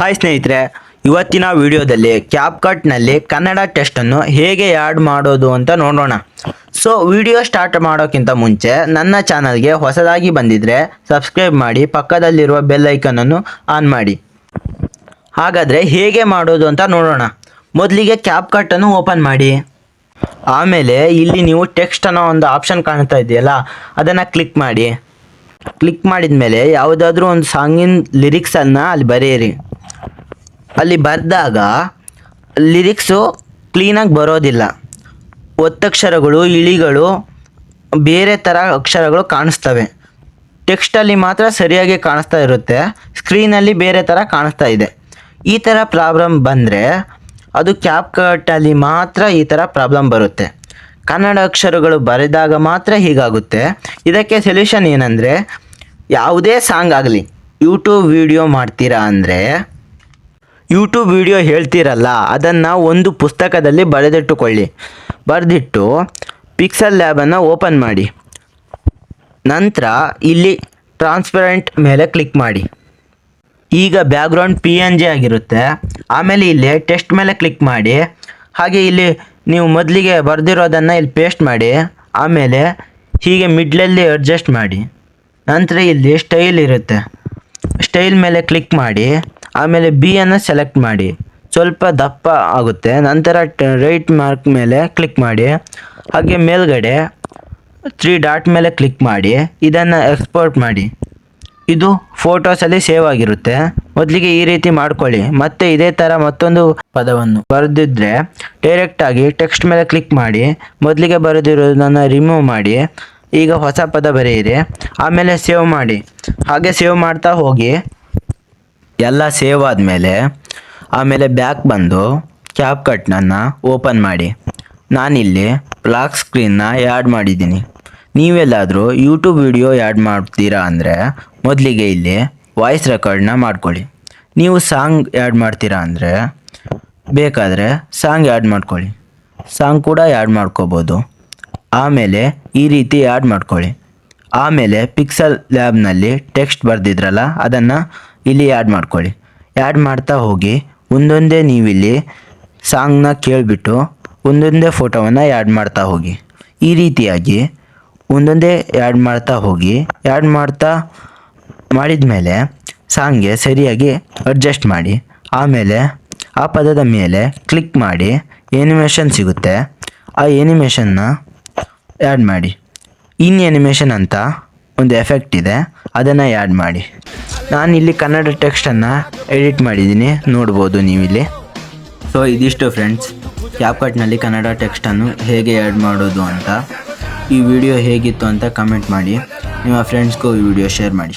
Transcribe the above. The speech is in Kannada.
ಹಾಯ್ ಸ್ನೇಹಿತರೆ, ಇವತ್ತಿನ ವಿಡಿಯೋದಲ್ಲಿ ಕ್ಯಾಪ್ಕಟ್ನಲ್ಲಿ ಕನ್ನಡ ಟೆಸ್ಟನ್ನು ಹೇಗೆ ಆ್ಯಡ್ ಮಾಡೋದು ಅಂತ ನೋಡೋಣ ಸೊ ವಿಡಿಯೋ ಸ್ಟಾರ್ಟ್ ಮಾಡೋಕ್ಕಿಂತ ಮುಂಚೆ ನನ್ನ ಚಾನಲ್ಗೆ ಹೊಸದಾಗಿ ಬಂದಿದ್ದರೆ ಸಬ್ಸ್ಕ್ರೈಬ್ ಮಾಡಿ, ಪಕ್ಕದಲ್ಲಿರುವ ಬೆಲ್ ಐಕನನ್ನು ಆನ್ ಮಾಡಿ. ಹಾಗಾದರೆ ಹೇಗೆ ಮಾಡೋದು ಅಂತ ನೋಡೋಣ ಮೊದಲಿಗೆ ಕ್ಯಾಪ್ಕಟ್ಟನ್ನು ಓಪನ್ ಮಾಡಿ. ಆಮೇಲೆ ಇಲ್ಲಿ ನೀವು ಟೆಕ್ಸ್ಟ್ ಅನ್ನೋ ಒಂದು ಆಪ್ಷನ್ ಕಾಣ್ತಾ ಇದೆಯಲ್ಲ, ಅದನ್ನು ಕ್ಲಿಕ್ ಮಾಡಿ. ಕ್ಲಿಕ್ ಮಾಡಿದ ಮೇಲೆ ಯಾವುದಾದ್ರೂ ಒಂದು ಸಾಂಗಿನ ಲಿರಿಕ್ಸನ್ನು ಅಲ್ಲಿ ಬರೆಯಿರಿ. ಅಲ್ಲಿ ಬರೆದಾಗ ಲಿರಿಕ್ಸು ಕ್ಲೀನಾಗಿ ಬರೋದಿಲ್ಲ. ಒತ್ತಕ್ಷರಗಳು, ಇಳಿಗಳು, ಬೇರೆ ಥರ ಅಕ್ಷರಗಳು ಕಾಣಿಸ್ತವೆ. ಟೆಕ್ಸ್ಟಲ್ಲಿ ಮಾತ್ರ ಸರಿಯಾಗಿ ಕಾಣಿಸ್ತಾ ಇರುತ್ತೆ. ಸ್ಕ್ರೀನಲ್ಲಿ ಬೇರೆ ಥರ ಕಾಣಿಸ್ತಾ ಇದೆ. ಈ ಥರ ಪ್ರಾಬ್ಲಮ್ ಬಂದರೆ ಅದು ಕ್ಯಾಪ್ ಕಟ್ಟಲ್ಲಿ ಮಾತ್ರ ಈ ಥರ ಪ್ರಾಬ್ಲಮ್ ಬರುತ್ತೆ. ಕನ್ನಡ ಅಕ್ಷರಗಳು ಬರೆದಾಗ ಮಾತ್ರ ಹೀಗಾಗುತ್ತೆ. ಇದಕ್ಕೆ ಸೊಲ್ಯೂಷನ್ ಏನಂದರೆ ಯಾವುದೇ ಸಾಂಗ್ ಆಗಲಿ ಯೂಟ್ಯೂಬ್ ವಿಡಿಯೋ ಮಾಡ್ತೀರಾ ಅಂದರೆ ಯೂಟ್ಯೂಬ್ ವಿಡಿಯೋ ಹೇಳ್ತೀರಲ್ಲ, ಅದನ್ನು ಒಂದು ಪುಸ್ತಕದಲ್ಲಿ ಬರೆದಿಟ್ಟುಕೊಳ್ಳಿ. ಬರೆದಿಟ್ಟು ಪಿಕ್ಸಲ್ ಲ್ಯಾಬನ್ನು ಓಪನ್ ಮಾಡಿ. ನಂತರ ಇಲ್ಲಿ ಟ್ರಾನ್ಸ್ಪರೆಂಟ್ ಮೇಲೆ ಕ್ಲಿಕ್ ಮಾಡಿ. ಈಗ ಬ್ಯಾಕ್ಗ್ರೌಂಡ್ ಪಿ ಎನ್ ಜಿ ಆಗಿರುತ್ತೆ. ಆಮೇಲೆ ಇಲ್ಲಿ ಟೆಸ್ಟ್ ಮೇಲೆ ಕ್ಲಿಕ್ ಮಾಡಿ. ಹಾಗೆ ಇಲ್ಲಿ ನೀವು ಮೊದಲಿಗೆ ಬರೆದಿರೋದನ್ನು ಇಲ್ಲಿ ಪೇಸ್ಟ್ ಮಾಡಿ. ಆಮೇಲೆ ಹೀಗೆ ಮಿಡ್ಲಲ್ಲಿ ಅಡ್ಜಸ್ಟ್ ಮಾಡಿ. ನಂತರ ಇಲ್ಲಿ ಸ್ಟೈಲ್ ಇರುತ್ತೆ. ಸ್ಟೈಲ್ ಮೇಲೆ ಕ್ಲಿಕ್ ಮಾಡಿ. ಆಮೇಲೆ ಬಿ ಅನ್ನು ಸೆಲೆಕ್ಟ್ ಮಾಡಿ. ಸ್ವಲ್ಪ ದಪ್ಪ ಆಗುತ್ತೆ. ನಂತರ ರೈಟ್ ಮಾರ್ಕ್ ಮೇಲೆ ಕ್ಲಿಕ್ ಮಾಡಿ. ಹಾಗೆ ಮೇಲ್ಗಡೆ ತ್ರೀ ಡಾಟ್ ಮೇಲೆ ಕ್ಲಿಕ್ ಮಾಡಿ. ಇದನ್ನು ಎಕ್ಸ್ಪೋರ್ಟ್ ಮಾಡಿ. ಇದು ಫೋಟೋಸಲ್ಲಿ ಸೇವ್ ಆಗಿರುತ್ತೆ. ಮೊದಲಿಗೆ ಈ ರೀತಿ ಮಾಡ್ಕೊಳ್ಳಿ. ಮತ್ತೆ ಇದೇ ಥರ ಮತ್ತೊಂದು ಪದವನ್ನು ಬರೆದಿದ್ರೆ ಡೈರೆಕ್ಟಾಗಿ ಟೆಕ್ಸ್ಟ್ ಮೇಲೆ ಕ್ಲಿಕ್ ಮಾಡಿ. ಮೊದಲಿಗೆ ಬರೆದಿರೋದನ್ನು ರಿಮೂವ್ ಮಾಡಿ. ಈಗ ಹೊಸ ಪದ ಬರೆಯಿರಿ ಆಮೇಲೆ ಸೇವ್ ಮಾಡಿ. ಹಾಗೆ ಸೇವ್ ಮಾಡ್ತಾ ಹೋಗಿ. ಎಲ್ಲ ಸೇವ್ ಆದಮೇಲೆ ಆಮೇಲೆ ಬ್ಯಾಕ್ ಬಂದು ಕ್ಯಾಪ್ ಕಟ್ನನ್ನು ಓಪನ್ ಮಾಡಿ. ನಾನಿಲ್ಲಿ ಬ್ಲಾಕ್ ಸ್ಕ್ರೀನ್ನ ಆ್ಯಡ್ ಮಾಡಿದ್ದೀನಿ. ನೀವೆಲ್ಲಾದರೂ ಯೂಟ್ಯೂಬ್ ವಿಡಿಯೋ ಆ್ಯಡ್ ಮಾಡ್ತೀರಾ ಅಂದರೆ ಮೊದಲಿಗೆ ಇಲ್ಲಿ ವಾಯ್ಸ್ ರೆಕಾರ್ಡ್ನ ಮಾಡ್ಕೊಳ್ಳಿ. ನೀವು ಸಾಂಗ್ ಆ್ಯಡ್ ಮಾಡ್ತೀರಾ ಅಂದರೆ ಬೇಕಾದರೆ ಸಾಂಗ್ ಆ್ಯಡ್ ಮಾಡ್ಕೊಳ್ಳಿ. ಸಾಂಗ್ ಕೂಡ ಆ್ಯಡ್ ಮಾಡ್ಕೋಬೋದು. ಆಮೇಲೆ ಈ ರೀತಿ ಆ್ಯಡ್ ಮಾಡ್ಕೊಳ್ಳಿ. ಆಮೇಲೆ ಪಿಕ್ಸಲ್ ಲ್ಯಾಬ್ನಲ್ಲಿ ಟೆಕ್ಸ್ಟ್ ಬರೆದಿದ್ರಲ್ಲ, ಅದನ್ನು ಇಲ್ಲಿ ಆ್ಯಡ್ ಮಾಡ್ಕೊಳ್ಳಿ. ಆ್ಯಡ್ ಮಾಡ್ತಾ ಹೋಗಿ, ಒಂದೊಂದೇ ನೀವಿಲ್ಲಿ ಸಾಂಗ್ನ ಕೇಳಿಬಿಟ್ಟು ಒಂದೊಂದೇ ಫೋಟೋವನ್ನು ಆ್ಯಡ್ ಮಾಡ್ತಾ ಹೋಗಿ. ಈ ರೀತಿಯಾಗಿ ಒಂದೊಂದೇ ಆ್ಯಡ್ ಮಾಡ್ತಾ ಹೋಗಿ ಆ್ಯಡ್ ಮಾಡ್ತಾ ಮಾಡಿದ ಮೇಲೆ ಸಾಂಗ್ಗೆ ಸರಿಯಾಗಿ ಅಡ್ಜಸ್ಟ್ ಮಾಡಿ, ಆಮೇಲೆ ಆ ಪದದ ಮೇಲೆ ಕ್ಲಿಕ್ ಮಾಡಿ ಎನಿಮೇಷನ್ ಸಿಗುತ್ತೆ. ಆ ಎನಿಮೇಷನ್ನ ಆ್ಯಡ್ ಮಾಡಿ. ಇನ್ ಎನಿಮೇಷನ್ ಅಂತ ಒಂದು ಎಫೆಕ್ಟ್ ಇದೆ, ಅದನ್ನು ಆ್ಯಡ್ ಮಾಡಿ. ನಾನು ಇಲ್ಲಿ ಕನ್ನಡ ಟೆಕ್ಸ್ಟನ್ನು ಎಡಿಟ್ ಮಾಡಿದ್ದೀನಿ. ನೋಡ್ಬೋದು ನೀವಿಲ್ಲಿ. ಸೊ ಇದಿಷ್ಟು ಫ್ರೆಂಡ್ಸ್ ಕ್ಯಾಪ್ಕಟ್ನಲ್ಲಿ ಕನ್ನಡ ಟೆಕ್ಸ್ಟನ್ನು ಹೇಗೆ ಆ್ಯಡ್ ಮಾಡೋದು ಅಂತ. ಈ ವಿಡಿಯೋ ಹೇಗಿತ್ತು ಅಂತ ಕಮೆಂಟ್ ಮಾಡಿ. ನಿಮ್ಮ ಫ್ರೆಂಡ್ಸ್ಗೂ ಈ ವಿಡಿಯೋ ಶೇರ್ ಮಾಡಿ.